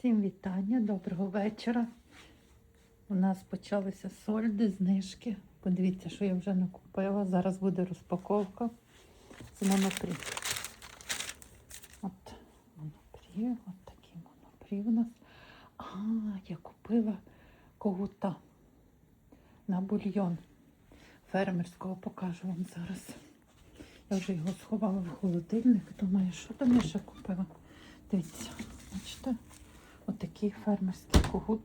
Всім вітання, доброго вечора. У нас почалися сольди, знижки. Подивіться, що я вже накупила. Зараз буде розпаковка. Це монопрі. От монопрі, от такий монопрі у нас. А, я купила когута на бульйон фермерського. Покажу вам зараз. Я вже його сховала в холодильник. Думаю, що там я ще купила. Дивіться, бачите? Отакий фермерський когут.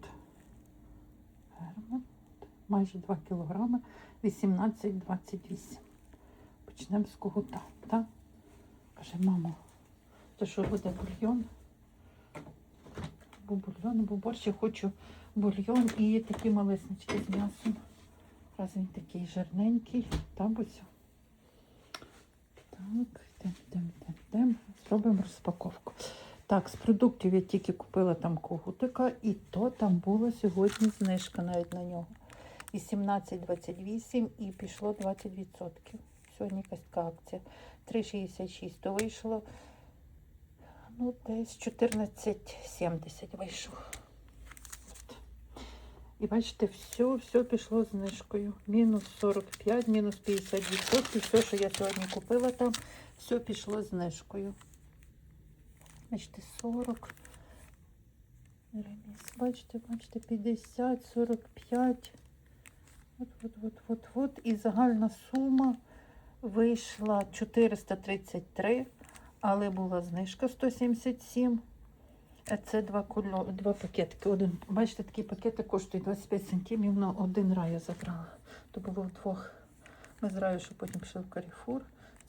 Фермер. Майже 2 кілограми, 18-28. Почнемо з когута. Так? Каже, мамо, то що буде бульйон? Бо бульйон, бо борщ я хочу бульйон і такі малиснички з м'ясом. Раз він такий жирненький, та бусю. Так, йдемо, йдемо, йдемо, йдемо. Зробимо розпаковку. Так, з продуктів я тільки купила там когутика, і то там була сьогодні знижка навіть на нього. 18,28 і пішло 20%. Сьогодні якась така акція. 3,66 то вийшло. Ну, десь 14,70 вийшло. От. І бачите, все, все пішло знижкою. Мінус 45, мінус 50%. Все, що я сьогодні купила там, все пішло знижкою. Бачите, 40. Бачите, бачите, 50, 45. От, от, от, от, от. І загальна сума вийшла 433, але була знижка 177. А Це два кульо, два пакетики. Один, бачите, такі пакети коштують 25 центимів, на один рай я забрала. То було вдвох. Ми з раю, що потім пішли в Каріфур.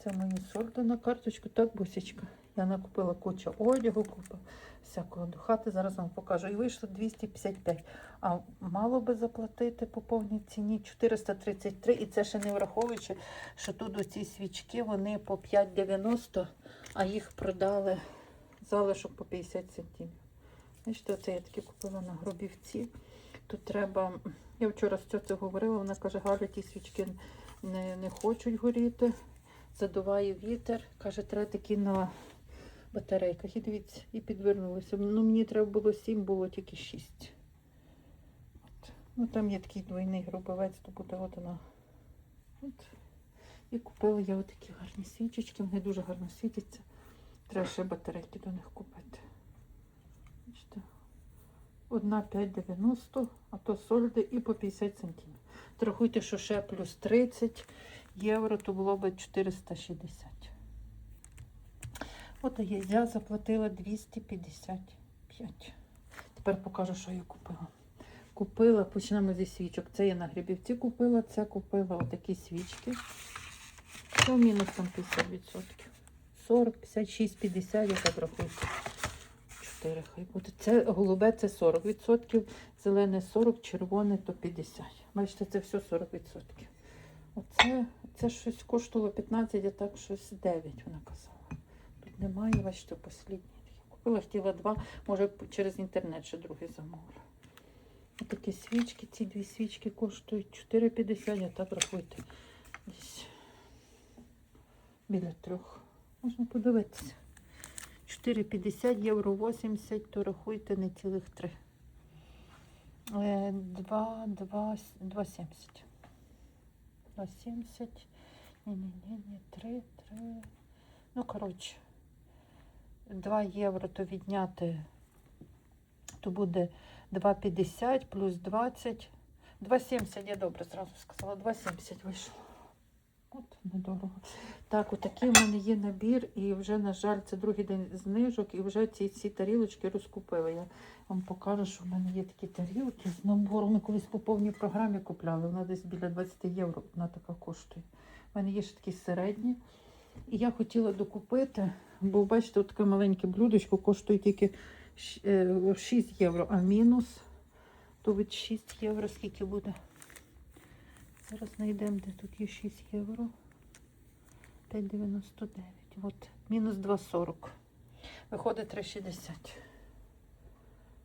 Це мої сорти на карточку. Так, бусечка. Я накупила кучу одягу, купа всякого до хати. Зараз вам покажу. І вийшло 255. А мало би заплатити по повній ціні 433. І це ще не враховуючи, що тут оці свічки вони по 5,90, а їх продали залишок по 50 центів. Бачите, оце я таки купила на гробівці. Тут треба. Я вчора з цього говорила, вона каже, Галя, ті свічки не, не хочуть горіти. Задуває вітер. Каже, треба такі на батарейках. І дивіться, і підвернулися. Ну, мені треба було 7, було тільки 6. От. Ну, там є такий двойний грубовець, то буде от вона. От. І купила я отакі гарні свічечки. Вони дуже гарно світяться. Треба ще батарейки до них купити. Бачите? Одна 5,90, а то сольди і по 50 центів. Рахуйте, що ще плюс 30 євро, то було б 460. От я, заплатила 255. Тепер покажу, що я купила. Купила, почнемо зі свічок. Це я на грибівці купила, це купила отакі свічки. Що мінус там 50%? 40, 56, 50, я так рахую. 4 хай буде. Це голубе це 40%, зелене 40, червоне то 50. Бачите, це все 40%. Оце це щось коштувало 15, а так щось 9, вона казала. Немає, бачите, послідні. Купила, хотіла два, може через інтернет ще другий замовлю. Отакі свічки, ці дві свічки коштують 4,50, а так рахуйте. Десь біля трьох. Можна подивитися. 4,50 євро 80, то рахуйте не цілих 3. 2, 2, 2,70. 2,70. Ні, ні, ні, ні, 3, 3. Ну, коротше, 2 євро то відняти, то буде 2,50 плюс 20. 2,70, я добре зразу сказала, 2,70 вийшло. От, недорого. Так, отакий в мене є набір, і вже, на жаль, це другий день знижок, і вже ці ці тарілочки розкупила. Я вам покажу, що в мене є такі тарілки з набором. Ми колись по повній програмі купляли. Вона десь біля 20 євро вона така коштує. У мене є ще такі середні. І я хотіла докупити, бо бачите, таке маленьке блюдечко коштує тільки 6 євро, а мінус, то від 6 євро скільки буде. Зараз знайдемо, де тут є 6 євро. 5,99. От, мінус 2,40. Виходить 3,60.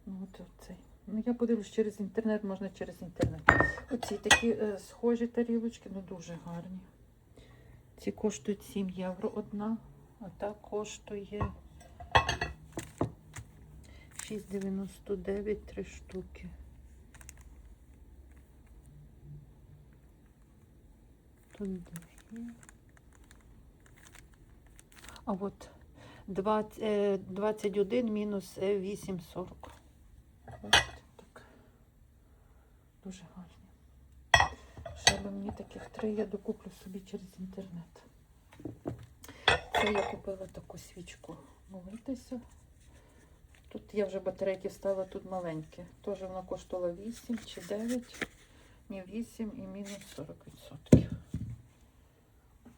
Ну, от оцей. Ну, я подивлюсь через інтернет, можна через інтернет. Оці такі е, схожі тарілочки, ну дуже гарні. Ці коштують 7 євро одна, а та коштує 6,99 три штуки. Тут дві. А от 20, е, 21 мінус е, 8,40. Бачите, так. Дуже гарні. Ще мені таких три я докуплю собі через інтернет. Це я купила таку свічку молитися. Тут я вже батарейки вставила, тут маленькі. Теж вона коштувала 8 чи 9. Ні, 8 і мінус 40%.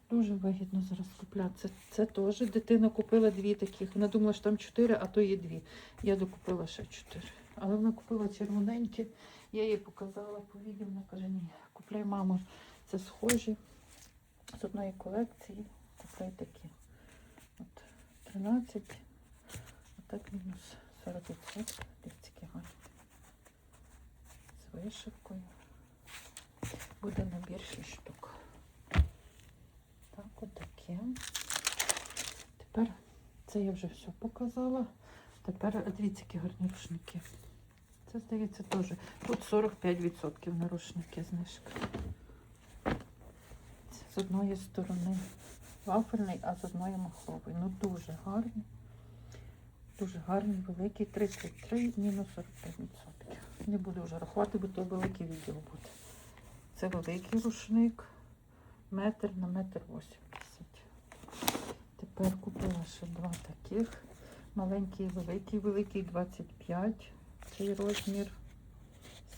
Дуже вигідно зараз купляти. Це, це теж дитина купила дві таких. Вона думала, що там 4, а то є дві. Я докупила ще 4. Але вона купила червоненькі. Я їй показала по відео, вона каже, ні, купляй, мамо, це схожі з одної колекції. Купляй такі. От 13, отак мінус 40%. Дивіться, гарні. З вишивкою. Буде набір 6 штук. Так, отаке. Тепер це я вже все показала. Тепер дивіться, які гарні рушники. Це, здається, теж. Тут 45% на рушники знижка. Це з одної сторони вафельний, а з одної махровий. Ну дуже гарний. Дуже гарний, великий, 33, мінус 45%. Не буду вже рахувати, бо то велике відео буде. Це великий рушник, метр на метр 80. Тепер купила ще два таких. Маленький і великий, великий 25. Цей розмір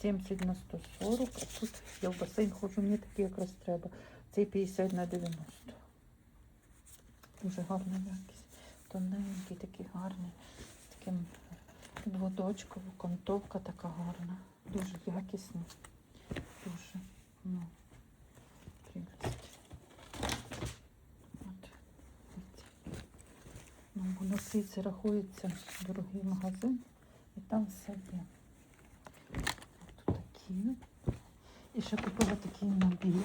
70 на 140. А тут я в басейн ходжу, мені такий якраз треба. Цей 50 на 90. Дуже гарна якість. Тоненький, такий гарний. З таким дводочком, окантовка така гарна. Дуже якісний. Дуже. Ну, прелість. Ну, воно це рахується дорогий магазин. Там все є. От такі. І ще купила такий набір.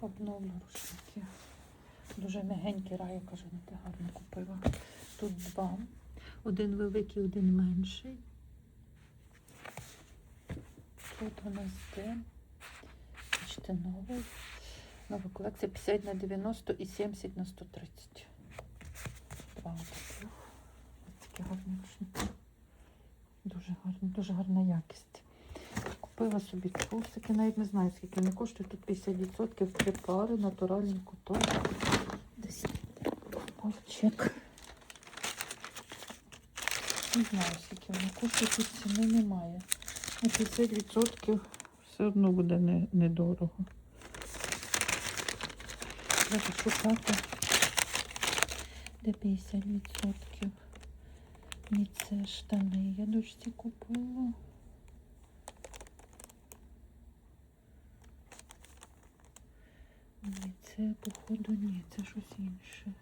Обновлю рушники. Дуже мягенький рай, кажу, не те гарно купила. Тут два. Один великий, один менший. Тут у нас де. Бачите, новий. Нова колекція 50 на 90 і 70 на 130. Два такі гарні. Дуже гарні, дуже гарна якість. Купила собі трусики, навіть не знаю, скільки вони коштують. Тут 50% три пари, натуральний куток. Десь мовчик. Не знаю, скільки вони коштують, тут ціни немає. На 50% все одно буде не, недорого. Треба шукати, де 50%. Ні, це штани я дочці купила. Ні, це походу ні, це щось інше.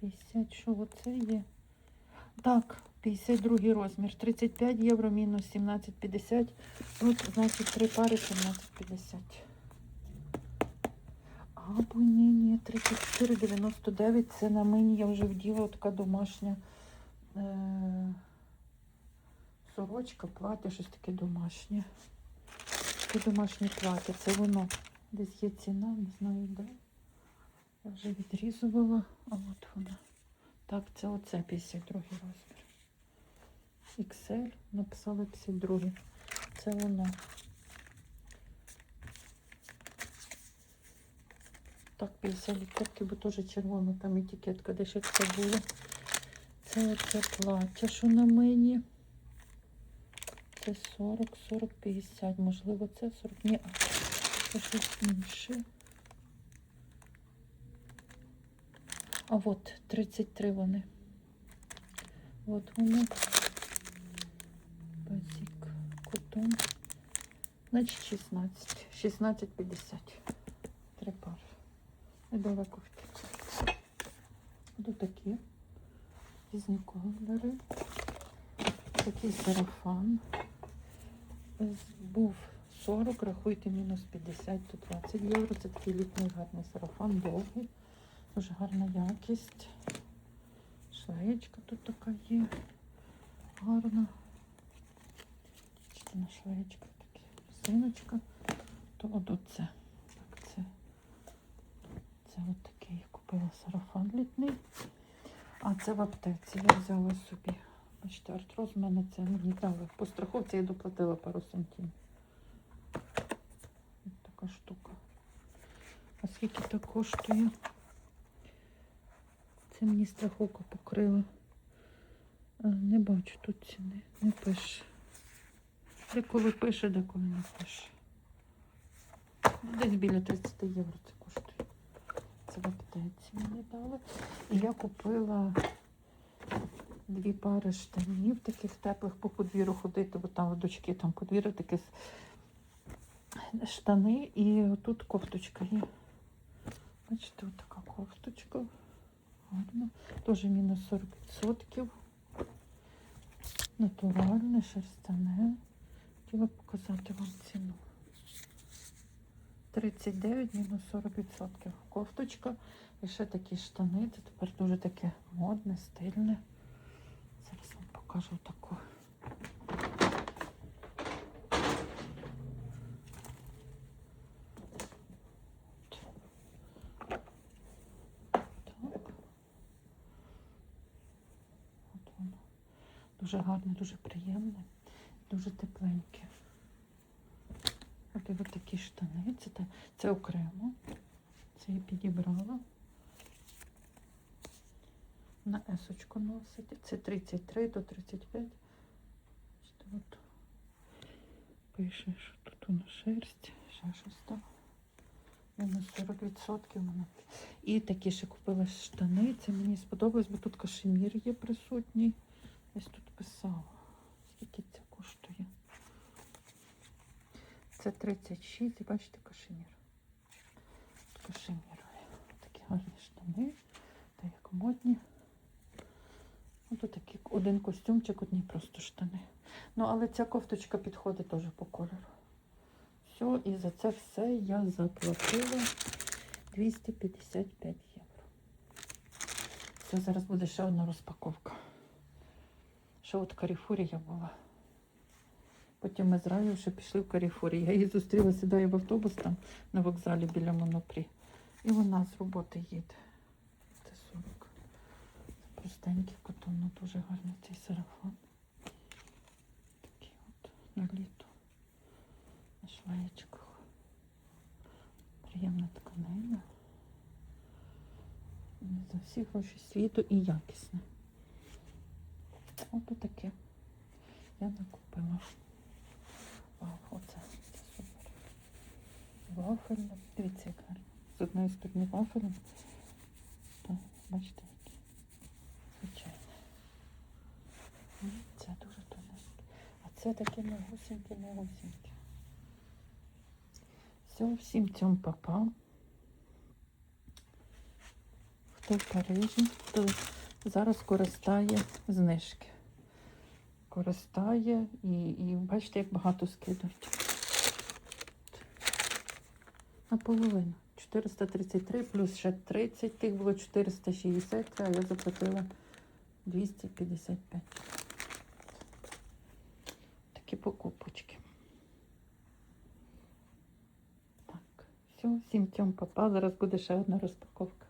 50, що оце є? Так, 52 розмір. 35 євро мінус 17,50. От, значить, три пари 17,50. Або ні, ні, 34,99. Це на мені я вже вділа така домашня е- сорочка, плаття, щось таке домашнє. Таке домашнє плаття. Це воно. Десь є ціна, не знаю де. Я вже відрізувала, а от вона. Так, це оце 52 розмір. XL, написала 52. Це воно. Так, 50%, бо теж червона там етикетка, де ще це було. Це оце плаття, що на мені. Це 40, 40, 50. Можливо, це 40. Ні, а це щось інше. А от 33 вони. От вони. Котон. Значить 16. 16,50. Три пари. Недалеко втік. Тут такі різні кольори. Такий сарафан. був 40, рахуйте мінус 50, то 20 євро. Це такий літній гарний сарафан, довгий, дуже гарна якість. Шлеєчка тут така є. Гарна. Бачите, на шлеєчка такі резиночка. То от оце. Так, це, це от такий я купила сарафан літний. А це в аптеці я взяла собі. Бачите, артроз в мене це мені дали. По страховці я доплатила пару сантимів. Ось така штука. А скільки так коштує? Це мені страховка покрила. Не бачу тут ціни, не пише. Деколи пише, деколи не пише. Ну, Десь біля 30 євро це коштує. Це в аптеці мені дали. І я купила дві пари штанів, таких теплих по подвір'ю ходити, бо там у дочки там подвір'я таке с- штани і тут кофточка є. Бачите, от така кофточка. Гарно. Теж мінус 40%. Натуральне, шерстяне. Хотіла показати вам ціну. 39 мінус 40%. Кофточка. І ще такі штани. Це тепер дуже таке модне, стильне. Зараз вам покажу таку. Дуже гарне, дуже приємне, дуже тепленьке. От і от такі штани. Це, це окремо. Це я підібрала. На есочку носить. Це 33 до 35. От пише, що тут у нас шерсть, ще щось там. Мінус 40% мене. І такі ще купила штани. Це мені сподобалось, бо тут кашемір є присутній. Ось тут писала. Скільки це коштує? Це 36, і бачите, кашемір. Кашемірові. Такі гарні штани. Та як модні. Ось тут такий один костюмчик, одні просто штани. Ну, але ця кофточка підходить теж по кольору. Все, і за це все я заплатила 255 євро. Все, зараз буде ще одна розпаковка. Ще от в Каріфурі я була. Потім ми з Раєю ще пішли в Каріфурі. Я її зустріла, сідаю в автобус там на вокзалі біля Монопрі. І вона з роботи їде. Це 40. Це простенький котон, ну дуже гарний цей сарафан. Такий от на літо. На шлеєчках. Приємна тканина. За всі гроші світу і якісне. Ото таке. Я накупила. Вау, оце, це супер. Вафельне. Дивіться, як гарно. З одної сторони вафельне. Так, бачите, які. Звичайно. Це дуже тоненьке. А це таке мягусіньке. Все, всім цьому папа. Хто в Парижі, хто зараз користає знижки. Користає і, і бачите, як багато скидують. Наполовину. 433 плюс ще 30, тих було 460, а я заплатила 255. Такі покупочки. Так, все, всім цьому папа. Зараз буде ще одна розпаковка.